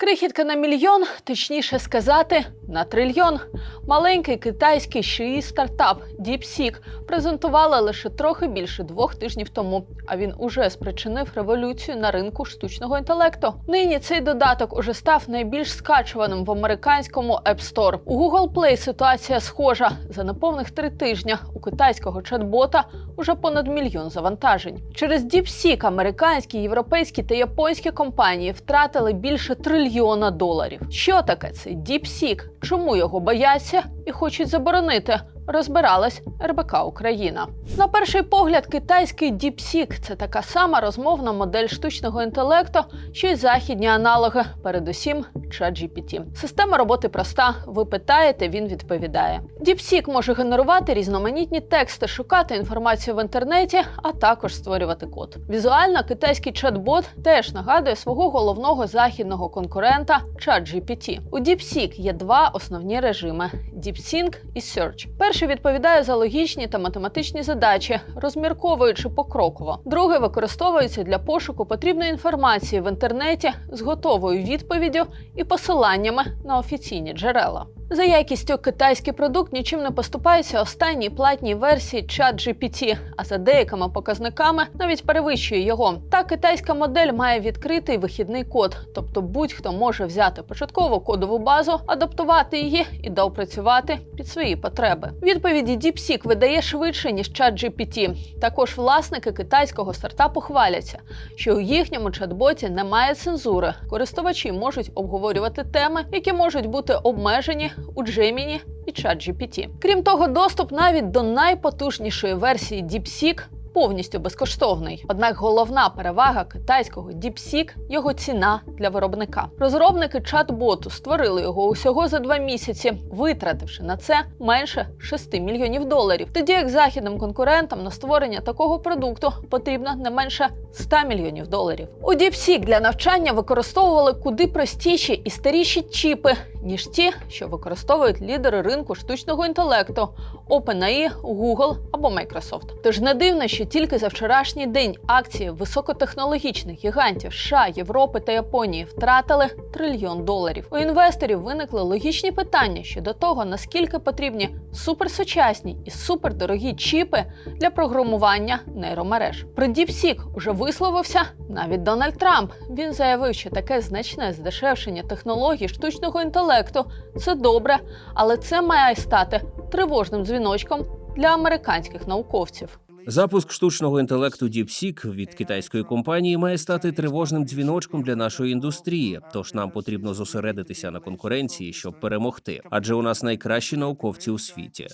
Крихітка на мільйон, точніше сказати, на трильйон. Маленький китайський шиї стартап DeepSeek презентували лише трохи більше двох тижнів тому. А він уже спричинив революцію на ринку штучного інтелекту. Нині цей додаток уже став найбільш скачуваним в американському App Store. У Google Play ситуація схожа. За неповних три тижні у китайського чат-бота уже понад мільйон завантажень. Через DeepSeek американські, європейські та японські компанії втратили більше трильйона доларів. Що таке цей діпсік? Чому його бояться і хочуть заборонити? Розбиралась РБК Україна. На перший погляд, китайський DeepSeek – це така сама розмовна модель штучного інтелекту, що й західні аналоги, передусім ChatGPT. Система роботи проста. Ви питаєте, він відповідає. DeepSeek може генерувати різноманітні тексти, шукати інформацію в інтернеті, а також створювати код. Візуально китайський чат-бот теж нагадує свого головного західного конкурента ChatGPT. У DeepSeek є два основні режими: DeepSync і Search. Перший відповідає за логічні та математичні задачі, розмірковуючи покроково. Другий використовується для пошуку потрібної інформації в інтернеті з готовою відповіддю і посиланнями на офіційні джерела. За якістю китайський продукт нічим не поступається останній платній версії ChatGPT, а за деякими показниками навіть перевищує його. Та китайська модель має відкритий вихідний код, тобто будь-хто може взяти початкову кодову базу, адаптувати її і доопрацювати під свої потреби. Відповіді DeepSeek видає швидше ніж ChatGPT. Також власники китайського стартапу хваляться, що у їхньому чат-боті немає цензури. Користувачі можуть обговорювати теми, які можуть бути обмежені у Gemini і ChatGPT. Крім того, доступ навіть до найпотужнішої версії DeepSeek повністю безкоштовний. Однак головна перевага китайського DeepSeek – його ціна для виробника. Розробники чат-боту створили його усього за два місяці, витративши на це менше 6 мільйонів доларів. Тоді як західним конкурентам на створення такого продукту потрібно не менше 100 мільйонів доларів. У DeepSeek для навчання використовували куди простіші і старіші чіпи, ніж ті, що використовують лідери ринку штучного інтелекту OpenAI, Google або Microsoft. Тож не дивно, що тільки за вчорашній день акції високотехнологічних гігантів США, Європи та Японії втратили трильйон доларів. У інвесторів виникли логічні питання щодо того, наскільки потрібні суперсучасні і супердорогі чіпи для програмування нейромереж. Про DeepSeek уже висловився навіть Дональд Трамп. Він заявив, що таке значне здешевшення технологій штучного інтелекту це добре, але це має стати тривожним дзвіночком для американських науковців. Запуск штучного інтелекту DeepSeek від китайської компанії має стати тривожним дзвіночком для нашої індустрії. Тож нам потрібно зосередитися на конкуренції, щоб перемогти. Адже у нас найкращі науковці у світі.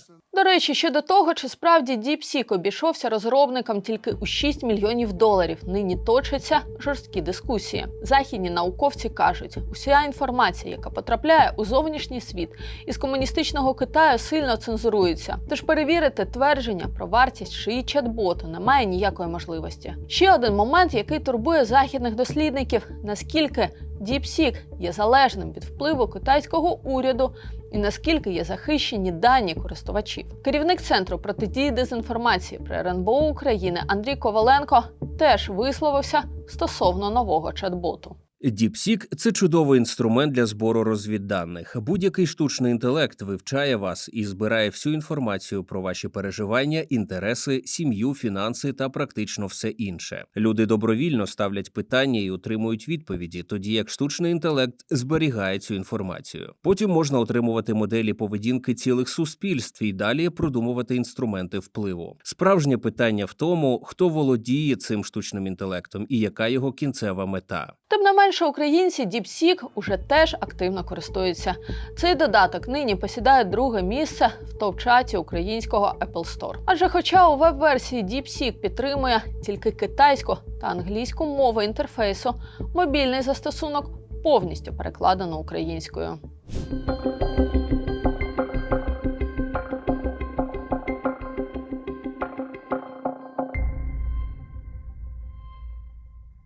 Речі, щодо того, чи справді DeepSeek обійшовся розробникам тільки у 6 мільйонів доларів, нині точаться жорсткі дискусії. Західні науковці кажуть, уся інформація, яка потрапляє у зовнішній світ із комуністичного Китаю, сильно цензурується. Тож перевірити твердження про вартість шиї чат-боту немає ніякої можливості. Ще один момент, який турбує західних дослідників: наскільки DeepSeek є залежним від впливу китайського уряду і наскільки є захищені дані користувачів. Керівник центру протидії дезінформації при РНБО України Андрій Коваленко теж висловився стосовно нового чат-боту. DeepSeek – це чудовий інструмент для збору розвідданих. Будь-який штучний інтелект вивчає вас і збирає всю інформацію про ваші переживання, інтереси, сім'ю, фінанси та практично все інше. Люди добровільно ставлять питання і отримують відповіді, тоді як штучний інтелект зберігає цю інформацію. Потім можна отримувати моделі поведінки цілих суспільств і далі продумувати інструменти впливу. Справжнє питання в тому, хто володіє цим штучним інтелектом і яка його кінцева мета. Тим не менше, українці DeepSeek уже теж активно користуються. Цей додаток нині посідає друге місце в топ-чаті українського Apple Store. Адже, хоча у веб-версії DeepSeek підтримує тільки китайську та англійську мови інтерфейсу, мобільний застосунок повністю перекладено українською.